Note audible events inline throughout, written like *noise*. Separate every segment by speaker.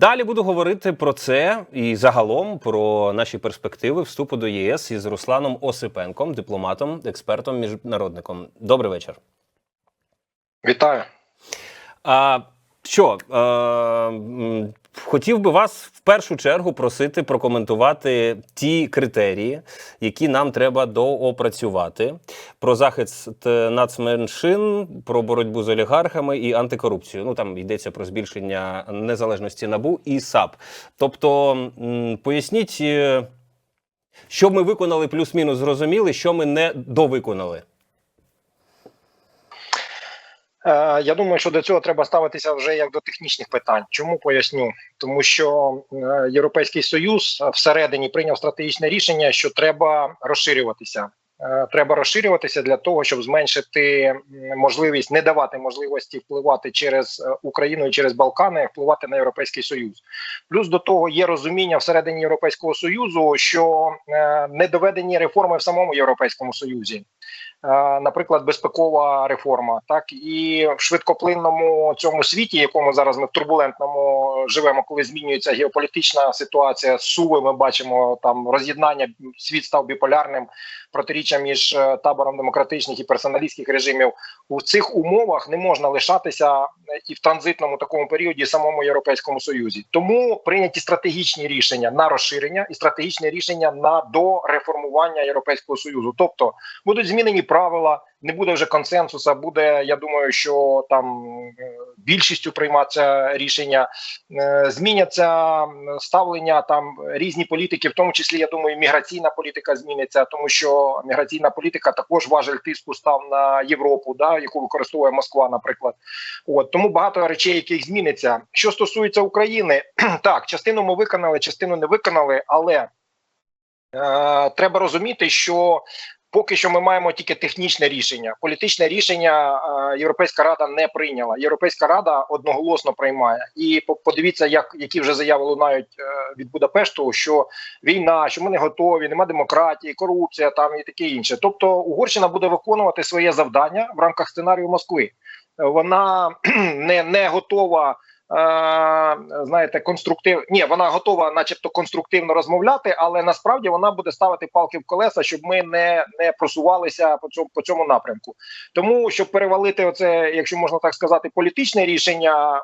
Speaker 1: Далі буду говорити про це і загалом про наші перспективи вступу до ЄС із Русланом Осипенком, дипломатом, експертом, міжнародником. Добрий вечір.
Speaker 2: Вітаю.
Speaker 1: А, що, е, хотів би вас в першу чергу просити прокоментувати ті критерії, які нам треба доопрацювати про захист е, нацменшин, про боротьбу з олігархами і антикорупцію. Ну там йдеться про збільшення незалежності НАБУ і САП. Тобто, поясніть, е, що ми виконали плюс-мінус зрозуміли, що ми не довиконали.
Speaker 2: Е, Я думаю, що до цього треба ставитися вже як до технічних питань. Чому поясню? Тому що е, Європейський Союз всередині прийняв стратегічне рішення, що треба розширюватися. Е, Треба розширюватися для того, щоб зменшити можливість, не давати можливості впливати через е, Україну і через Балкани, впливати на європейський союз. Плюс до того є розуміння всередині Європейського союзу, що е, не доведені реформи в самому європейському союзі. Е, наприклад, безпекова реформа, так? І в швидкоплинному цьому світі, якому зараз ми в турбулентному живемо, коли змінюється геополітична ситуація, суви ми бачимо там роз'єднання, світ став біполярним, протиріччя між е, табором демократичних і персоналістських режимів. У цих умовах не можна лишатися е, і в транзитному такому періоді самому європейському союзі. Тому прийняті стратегічні рішення на розширення і стратегічні рішення на дореформування європейського союзу. Тобто будуть змінені правила, не буде вже консенсуса. Буде, я думаю, що там е, більшістю прийматися рішення, зміняться ставлення там різні політики, в тому числі я думаю, міграційна політика зміниться, тому що міграційна політика також важель тиску став на Європу, да яку використовує Москва, наприклад. От тому багато речей, яких зміниться. Що стосується України, *clears throat* так частину ми виконали, частину не виконали, але е, треба розуміти, що поки що ми маємо тільки технічне рішення. Політичне рішення е, Європейська рада не прийняла. Європейська рада одноголосно приймає. І подивіться, як які вже заяви лунають е, від Будапешту, що війна, що ми не готові, нема демократії, корупція там і таке інше. Тобто Угорщина буде виконувати своє завдання в рамках сценарію Москви. Е, Вона *clears throat* не, не готова. Знаєте, конструктив ні, вона готова, начебто, конструктивно розмовляти, але насправді вона буде ставити палки в колеса, щоб ми не, не просувалися по цьому по цьому напрямку. Тому щоб перевалити оце, якщо можна так сказати, політичне рішення е,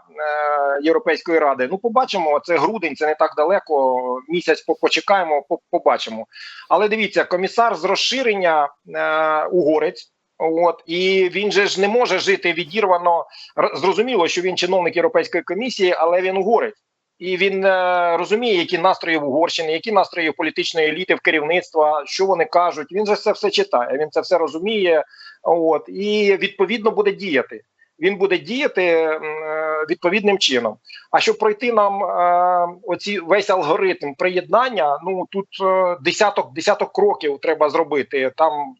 Speaker 2: Європейської ради. Ну, побачимо. Це грудень, це не так далеко. Місяць почекаємо, по- побачимо. Але дивіться, комісар з розширення е, угорець. От і він же ж не може жити відірвано. Зрозуміло, що він чиновник Європейської комісії, але він угорець. І він е, розуміє, які настрої в Угорщині, які настрої політичної еліти, в керівництва, що вони кажуть. Він же це все читає. Він це все розуміє. От і відповідно буде діяти. Він буде діяти е, відповідним чином. А щоб пройти нам е, оці весь алгоритм приєднання, ну тут е, десяток десяток кроків треба зробити. Там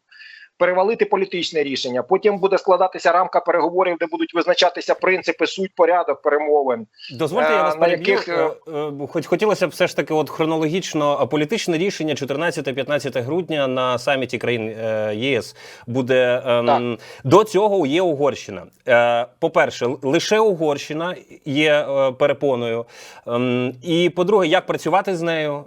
Speaker 2: перевалити політичне рішення. Потім буде складатися рамка переговорів, де будуть визначатися принципи, суть, порядок перемовин.
Speaker 1: Дозвольте, я
Speaker 2: Е,
Speaker 1: вас
Speaker 2: на
Speaker 1: переб'ю.
Speaker 2: яких, е,
Speaker 1: Е, Хоч хотілося б все ж таки, от хронологічно, політичне рішення 14-15 грудня на саміті країн ЄС буде ем, до цього є Угорщина. Е, По-перше, лише Угорщина є перепоною. Ем, І по-друге, як працювати з нею?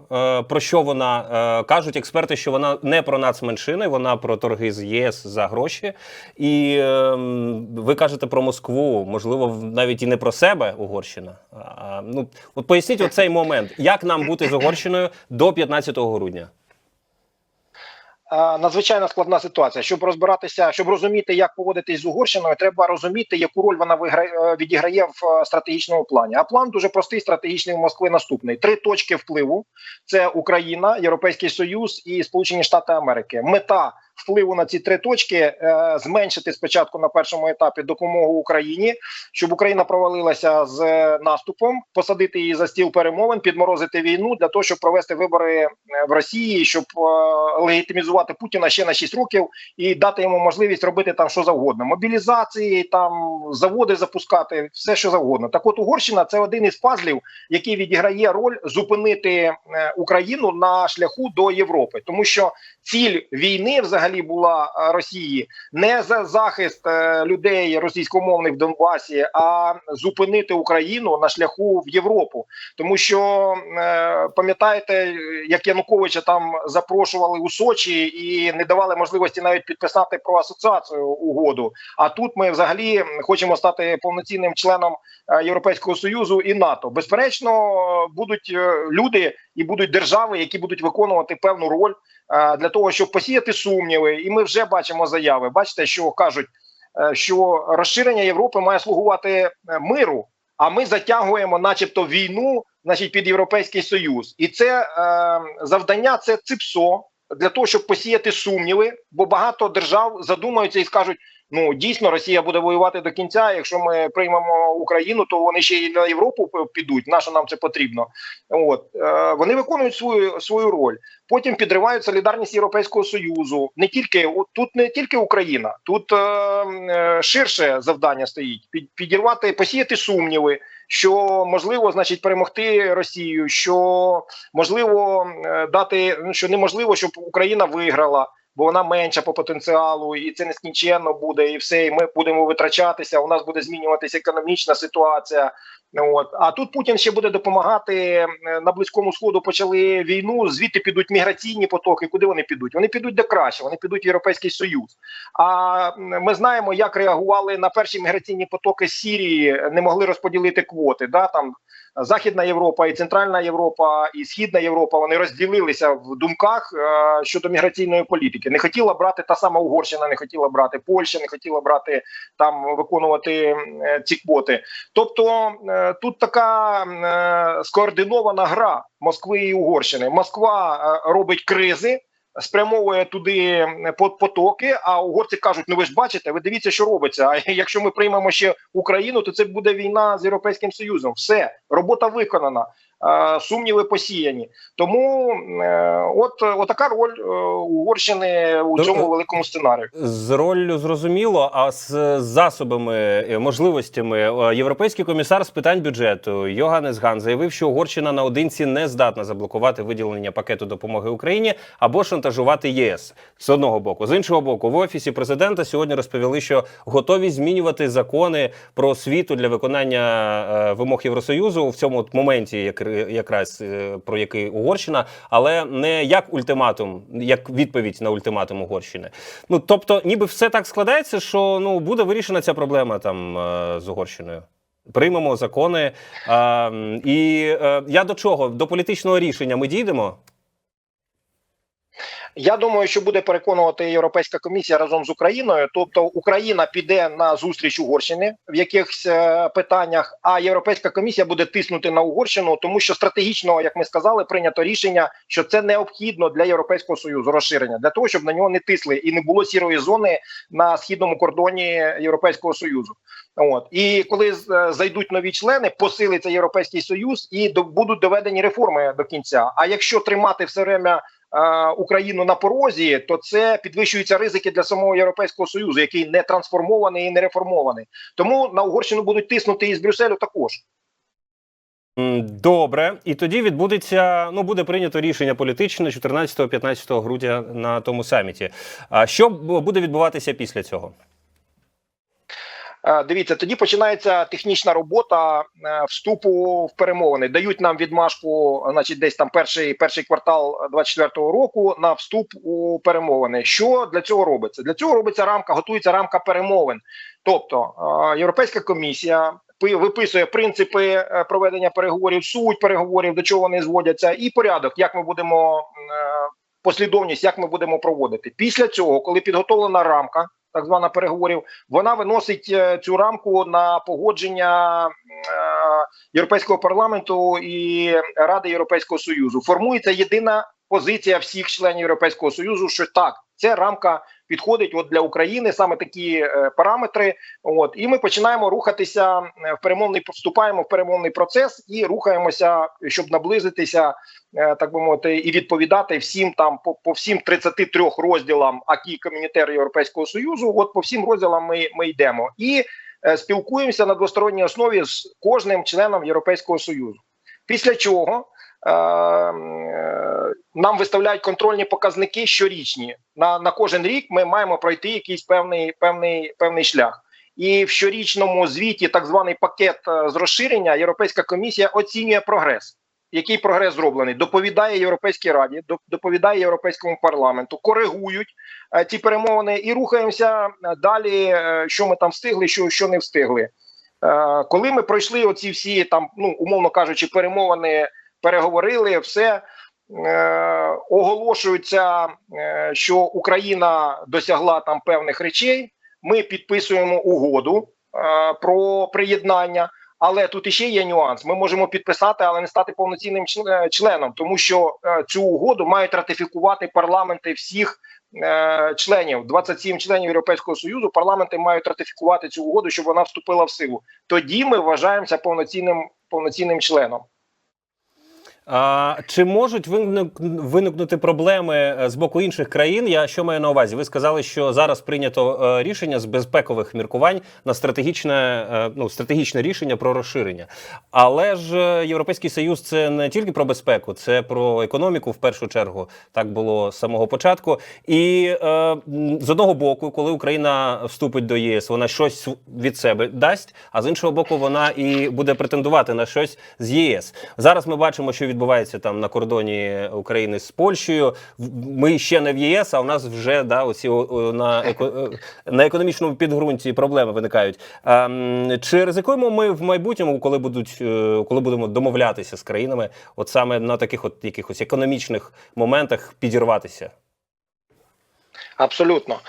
Speaker 1: Про що вона кажуть експерти, що вона не про нацменшини, вона про торги з ЄС за гроші. І ем, ви кажете про Москву, можливо, навіть і не про себе Угорщина. А, ну, от поясніть оцей момент, як нам бути з Угорщиною до 15 грудня.
Speaker 2: Е, Надзвичайно складна ситуація. Щоб розбиратися, щоб розуміти, як поводитись з Угорщиною, треба розуміти, яку роль вона виграє е, відіграє в е, стратегічному плані. А план дуже простий, стратегічний в Москви наступний: три точки впливу: це Україна, Європейський Союз і Сполучені Штати Америки. Мета впливу на ці три точки е, зменшити спочатку на першому етапі допомогу Україні, щоб Україна провалилася з е, наступом, посадити її за стіл перемовин, підморозити війну для того, щоб провести вибори е, в Росії, щоб е, легітимізувати Путіна ще на 6 років і дати йому можливість робити там що завгодно. Мобілізації, там заводи запускати, все що завгодно. Так, от Угорщина це один із пазлів, який відіграє роль зупинити е, Україну на шляху до Європи, тому що ціль війни взагалі. Взагалі була е, Росії не за захист е, людей російськомовних в Донбасі, а зупинити Україну на шляху в Європу. Тому що е, пам'ятаєте, як Януковича там запрошували у Сочі і не давали можливості навіть підписати про асоціацію угоду. А тут ми взагалі хочемо стати повноцінним членом Європейського союзу і НАТО. Безперечно, будуть люди і будуть держави, які будуть виконувати певну роль е, для того, щоб посіяти сумніви. І ми вже бачимо заяви. Бачите, що кажуть, е, що розширення Європи має слугувати е, миру. А ми затягуємо, начебто, війну, значить, під європейський союз, і це завдання це ЦИПСО для того, щоб посіяти сумніви, бо багато держав задумаються і скажуть: ну дійсно Росія буде воювати до кінця. Якщо ми приймемо Україну, то вони ще й на Європу підуть. На нам це потрібно? От е, вони виконують свою свою роль. Потім підривають солідарність Європейського союзу. Не тільки тут не тільки Україна, тут е, е, ширше завдання стоїть під, підірвати, посіяти сумніви. Що можливо, значить, перемогти Росію, що можливо е, дати ну, що неможливо, щоб Україна виграла, бо вона менша по потенціалу, і це нескінченно буде, і все. І ми будемо витрачатися. У нас буде змінюватися економічна ситуація. От а тут Путін ще буде допомагати е, на близькому сходу. Почали війну. Звідти підуть міграційні потоки. Куди вони підуть? Вони підуть де краще. Вони підуть в європейський союз. А ми знаємо, як реагували на перші міграційні потоки з Сірії. Не могли розподілити квоти. Да там Західна Європа і Центральна Європа і Східна Європа вони розділилися в думках е, щодо міграційної політики. Не хотіла брати та сама Угорщина, не хотіла брати Польща, не хотіла брати там виконувати е, ці квоти. Тобто тут така е, скоординована гра Москви і Угорщини. Москва е, робить кризи. Спрямовує туди по- потоки, а угорці кажуть: ну ви ж бачите, ви дивіться, що робиться. А *laughs* якщо ми приймемо ще Україну, то це буде війна з Європейським Союзом. Все, робота виконана, сумніви посіяні. Тому е, от, така роль е, Угорщини у
Speaker 1: Тобто-
Speaker 2: цьому великому сценарію.
Speaker 1: З роллю зрозуміло, а з засобами, е, можливостями е, європейський комісар з питань бюджету Йоганнес Ган заявив, що Угорщина наодинці не здатна заблокувати виділення пакету допомоги Україні або шантажувати ЄС з одного боку. З іншого боку, в офісі президента сьогодні розповіли, що готові змінювати закони про освіту для виконання е, вимог Євросоюзу в цьому моменті, як, якраз е, про який Угорщина, але не як ультиматум, як відповідь на ультиматум Угорщини. Ну тобто, ніби все так складається, що ну буде вирішена ця проблема там е, з Угорщиною. Приймемо закони. А, і а, я до чого? До політичного рішення ми дійдемо.
Speaker 2: Я думаю, що буде переконувати Європейська комісія разом з Україною. Тобто Україна піде на зустріч Угорщини в якихось е, питаннях, а Європейська комісія буде тиснути на Угорщину, тому що стратегічно, як ми сказали, прийнято рішення, що це необхідно для Європейського союзу розширення для того, щоб на нього не тисли і не було сірої зони на східному кордоні Європейського союзу. От і коли е, зайдуть нові члени, посилиться європейський союз і до, будуть доведені реформи до кінця. А якщо тримати все время Україну на порозі, то це підвищуються ризики для самого європейського союзу, який не трансформований і не реформований. Тому на Угорщину будуть тиснути із Брюсселю також.
Speaker 1: Добре, і тоді відбудеться. Ну буде прийнято рішення політичне 14-15 грудня на тому саміті. А що буде відбуватися після цього?
Speaker 2: Е, Дивіться, тоді починається технічна робота е, вступу в перемовини. Дають нам відмашку, значить, десь там перший перший квартал 24-го року на вступ у перемовини. Що для цього робиться? Для цього робиться рамка, готується рамка перемовин. Тобто е, Європейська комісія пи- виписує принципи проведення переговорів, суть переговорів, до чого вони зводяться, і порядок, як ми будемо послідовність, як ми будемо проводити. Після цього, коли підготовлена рамка. Так звана переговорів, вона виносить е, цю рамку на погодження е, Європейського парламенту і Ради Європейського Союзу. Формується єдина позиція всіх членів Європейського Союзу, що так, це рамка підходить от для України, саме такі е, параметри. От і ми починаємо рухатися е, в перемовний вступаємо в перемовний процес і рухаємося, щоб наблизитися, е, так би мовити, і відповідати всім там по, по всім 33 розділам акі комунітер Європейського союзу. От по всім розділам ми, ми йдемо і спілкуємося на двосторонній основі з кожним членом Європейського союзу. Після чого е, е, нам виставляють контрольні показники щорічні. На, на кожен рік ми маємо пройти якийсь певний, певний, певний шлях. І в щорічному звіті, так званий пакет е, з розширення, Європейська комісія оцінює прогрес. Який прогрес зроблений, доповідає Європейській раді, доп- доповідає Європейському парламенту, коригують е, ці перемовини і рухаємося е, далі. е, що ми там встигли, що, що не встигли. Е, коли ми пройшли оці всі там, ну умовно кажучи, перемовини, переговорили, все е, оголошується, е, що Україна досягла там певних речей. Ми підписуємо угоду е, про приєднання. Але тут іще є нюанс. Ми можемо підписати, але не стати повноцінним е, членом, тому що е, цю угоду мають ратифікувати парламенти всіх е, членів. 27 членів Європейського союзу. Парламенти мають ратифікувати цю угоду, щоб вона вступила в силу. Тоді ми вважаємося повноцінним повноцінним членом.
Speaker 1: А, чи можуть виник- виникнути проблеми е, з боку інших країн? Я що маю на увазі? Ви сказали, що зараз прийнято е, рішення з безпекових міркувань на стратегічне, е, ну, стратегічне рішення про розширення. Але ж Європейський Союз це не тільки про безпеку, це про економіку в першу чергу. Так було з самого початку. І е, з одного боку, коли Україна вступить до ЄС, вона щось від себе дасть, а з іншого боку, вона і буде претендувати на щось з ЄС. Зараз ми бачимо, що відбувається там на кордоні України з Польщею. Ми ще не в ЄС, а у нас вже да, оці на, е, на економічному підґрунті проблеми виникають. Чи ризикуємо ми в майбутньому, коли будуть е, коли будемо домовлятися з країнами, от саме на таких от якихось економічних моментах підірватися?
Speaker 2: Абсолютно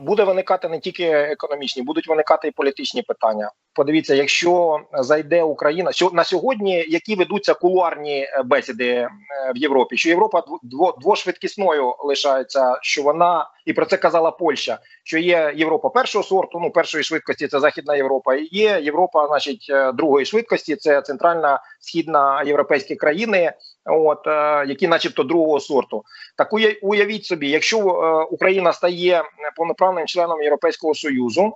Speaker 2: буде виникати не тільки економічні, будуть виникати і політичні питання. Подивіться, якщо зайде Україна, що на сьогодні які ведуться кулуарні е, бесіди е, в Європі, що Європа дво- дво- двошвидкісною лишається, що вона і про це казала Польща. Що є Європа першого сорту, ну першої швидкості це Західна Європа, і є Європа, значить, е, другої швидкості, це центральна східна європейські країни, от які, начебто, другого сорту. Так уявіть собі, якщо Україна стає повноправним членом Європейського союзу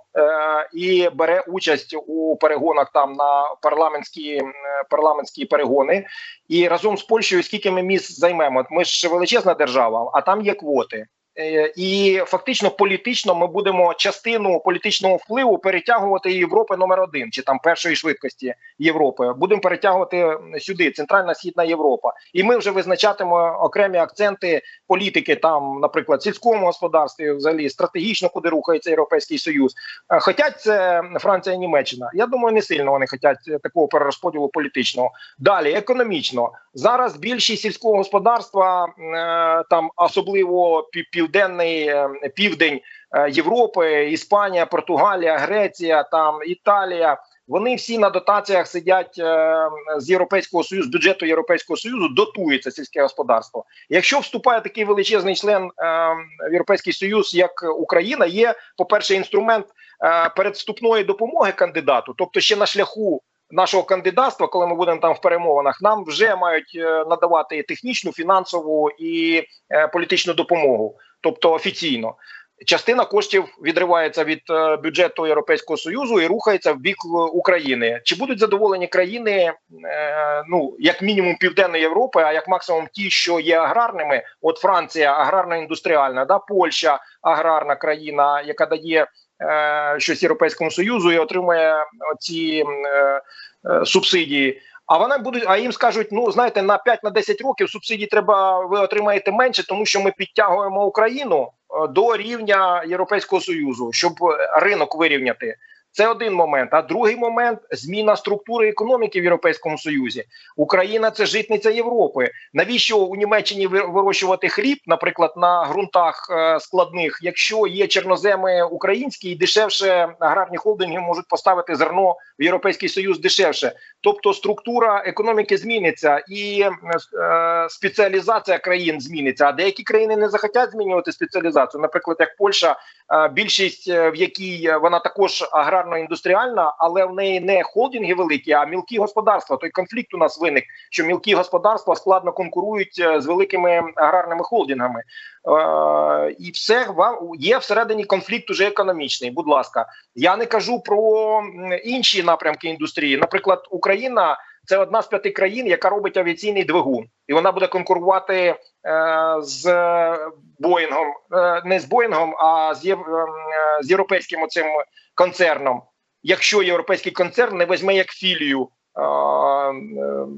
Speaker 2: і бере участь у перегонах там на парламентські парламентські перегони, і разом з Польщею скільки ми місць займемо? Ми ж величезна держава, а там є квоти. Е, І фактично політично ми будемо частину політичного впливу перетягувати Європи номер один чи там першої швидкості Європи. Будемо перетягувати сюди, Центральна Східна Європа, і ми вже визначатимемо окремі акценти політики, там, наприклад, сільському господарстві, взагалі стратегічно, куди рухається Європейський Союз. Е, Хотять це Франція, Німеччина. Я думаю, не сильно вони хотять такого перерозподілу політичного. Далі економічно зараз більшість сільського господарства, е, там особливо пів- південний е, південь е, Європи, Іспанія, Португалія, Греція, там Італія. Вони всі на дотаціях сидять з Європейського союзу, бюджету Європейського союзу, дотується сільське господарство. Якщо вступає такий величезний член Європейський Союз, як Україна, є по перше інструмент передвступної допомоги кандидату, тобто ще на шляху. Нашого кандидатства, коли ми будемо там в перемовинах, нам вже мають е, надавати технічну, фінансову і е, політичну допомогу, тобто офіційно. Частина коштів відривається від е, бюджету Європейського союзу і рухається в бік України. Чи будуть задоволені країни, ну як мінімум Південної Європи, а як максимум ті, що є аграрними? От Франція аграрно-індустріальна, да Польща аграрна країна, яка дає щось Європейському Союзу і отримує ці е, е, субсидії. А вона буде, а їм скажуть: ну знаєте, на 5 на 10 років субсидій треба ви отримаєте менше, тому що ми підтягуємо Україну е, до рівня Європейського союзу, щоб е, ринок вирівняти. Це один момент. А другий момент зміна структури економіки в Європейському Союзі. Україна це житниця Європи. Навіщо у Німеччині вирощувати хліб, наприклад, на ґрунтах е, складних, якщо є чорноземи українські і дешевше аграрні холдинги можуть поставити зерно в Європейський Союз дешевше. Тобто структура економіки зміниться і е, спеціалізація країн зміниться. А деякі країни не захотять змінювати спеціалізацію. Наприклад, як Польща, е, більшість е, в якій вона також аграрно-індустріальна, але в неї не холдинги великі, а мілкі господарства. Той конфлікт у нас виник, що мілкі господарства складно конкурують е, з великими аграрними холдингами. Е, і все вам є всередині конфлікт уже економічний. Будь ласка, я не кажу про інші напрямки індустрії. Наприклад, Україна це одна з п'яти країн, яка робить авіаційний двигун, і вона буде конкурувати е, з Боїнгом, е, не з Боїнгом, а з, єв, е, з європейським оцим концерном. Якщо європейський концерн не візьме як філію, е, е,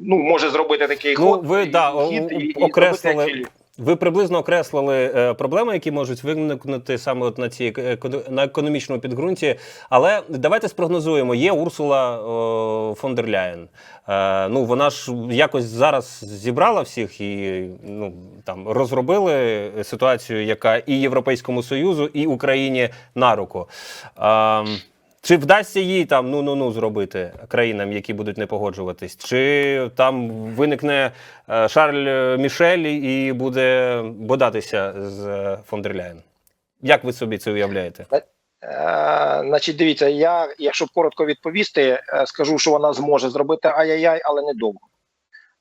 Speaker 2: ну може зробити такий
Speaker 1: Ну,
Speaker 2: ход,
Speaker 1: ви,
Speaker 2: і-
Speaker 1: да,
Speaker 2: хід і- і
Speaker 1: окреслили-
Speaker 2: філію.
Speaker 1: Ви приблизно окреслили е, проблеми, які можуть виникнути саме от на цій на економічному підґрунті. Але давайте спрогнозуємо. Є Урсула е, фон дер Ляєн. Е, ну вона ж якось зараз зібрала всіх і ну там розробили ситуацію, яка і Європейському Союзу, і Україні на руку. Е, чи вдасться їй там ну ну ну зробити країнам, які будуть не погоджуватись? Чи там виникне е, Шарль Мішель і буде бодатися з е, фон? Як ви собі це уявляєте?
Speaker 2: Е, значить, дивіться, я, якщо коротко відповісти, е, скажу, що вона зможе зробити ай-яй-яй, але недовго.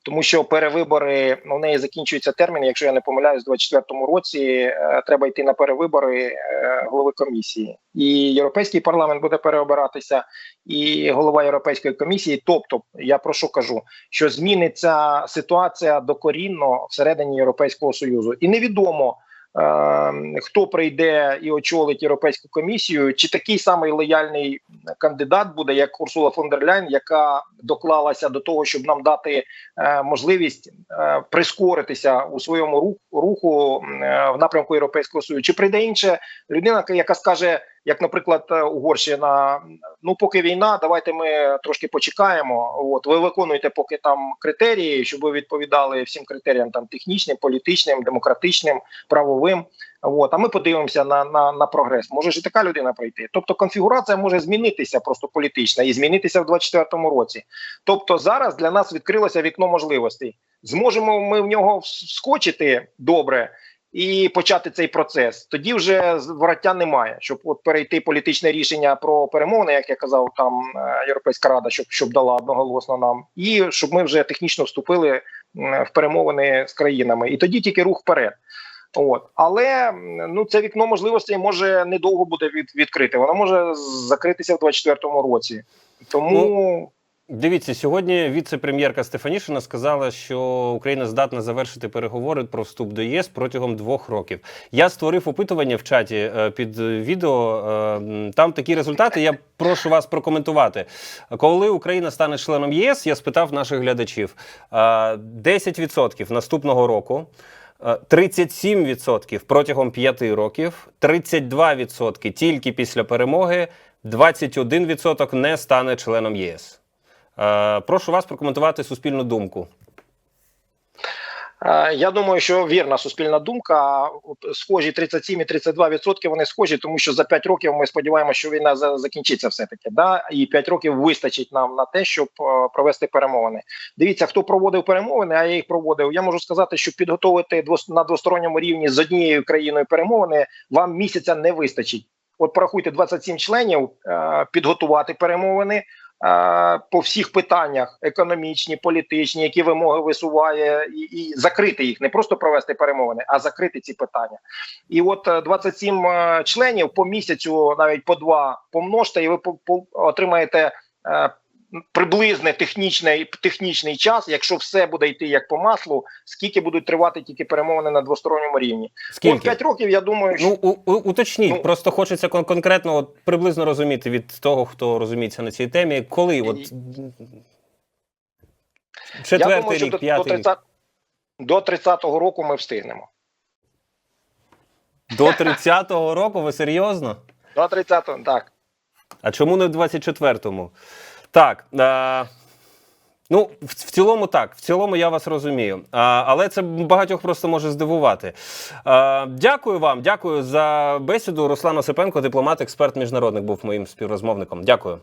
Speaker 2: Тому що перевибори ну, у неї закінчується термін. Якщо я не помиляюсь, у 24-му році е, треба йти на перевибори е, голови комісії, і європейський парламент буде переобиратися, і голова європейської комісії. Тобто, я про що кажу, що зміниться ситуація докорінно всередині Європейського союзу, і невідомо. Е, Хто прийде і очолить європейську комісію, чи такий самий лояльний кандидат буде, як Урсула фон дер Ляйн, яка доклалася до того, щоб нам дати е, можливість е, прискоритися у своєму руху, руху е, в напрямку Європейського Союзу. Чи прийде інша людина, яка скаже, як, наприклад, е, Угорщина, ну поки війна, давайте ми трошки почекаємо. От ви виконуєте поки там критерії, щоб ви відповідали всім критеріям там технічним, політичним, демократичним, правовим. От, а ми подивимося на, на, на прогрес. Може ж і така людина прийти. Тобто конфігурація може змінитися просто політична і змінитися в 24-му році. Тобто зараз для нас відкрилося вікно можливостей. Зможемо ми в нього вскочити добре і почати цей процес. Тоді вже вороття немає, щоб от перейти політичне рішення про перемовини, як я казав, там е, Європейська рада, щоб щоб дала одноголосно нам, і щоб ми вже технічно вступили в перемовини з країнами, і тоді тільки рух вперед. От, але ну це вікно можливостей може недовго буде від, відкрите. Воно може закритися в 24-му році. Тому
Speaker 1: Дивіться, сьогодні віце-прем'єрка Стефанішина сказала, що Україна здатна завершити переговори про вступ до ЄС протягом двох років. Я створив опитування в чаті е, під відео. е, Там такі результати. Я прошу вас прокоментувати. Коли Україна стане членом ЄС, я спитав наших глядачів: е, 10% наступного року. е, 37% протягом 5 років, 32% тільки після перемоги, 21% не стане членом ЄС. Е, прошу вас прокоментувати суспільну думку.
Speaker 2: Е, Я думаю, що вірна суспільна думка. Схожі 37 і 32 відсотки. Вони схожі, тому що за 5 років ми сподіваємося, що війна за- закінчиться все таки. Да? І 5 років вистачить нам на те, щоб е, провести перемовини. Дивіться, хто проводив перемовини, а я їх проводив. Я можу сказати, що підготовити на двосторонньому рівні з однією країною перемовини вам місяця не вистачить. От порахуйте 27 членів, підготувати перемовини. Е, По всіх питаннях економічні, політичні, які вимоги висуває, і, і закрити їх, не просто провести перемовини, а закрити ці питання. І от е, 27 е, членів по місяцю, навіть по два помножте, і ви по, отримаєте е, приблизний технічний, технічний час, якщо все буде йти як по маслу, скільки будуть тривати тільки перемовини на двосторонньому рівні. От 5 років, я думаю, що
Speaker 1: Ну, у, у, уточніть,
Speaker 2: Ну-
Speaker 1: просто хочеться кон- конкретно от, приблизно розуміти від того, хто розуміється на цій темі, коли от
Speaker 2: я
Speaker 1: четвертий
Speaker 2: думаю, що
Speaker 1: рік, п'ятий рік.
Speaker 2: до 30-го року ми встигнемо.
Speaker 1: До 30-го року, ви серйозно?
Speaker 2: До 30-го, так.
Speaker 1: А чому не в 24-му? Так. Е, ну, в, цілому так. В цілому я вас розумію. А, але це багатьох просто може здивувати. А, дякую вам, дякую за бесіду. Руслан Осипенко, дипломат, експерт міжнародник, був моїм співрозмовником. Дякую.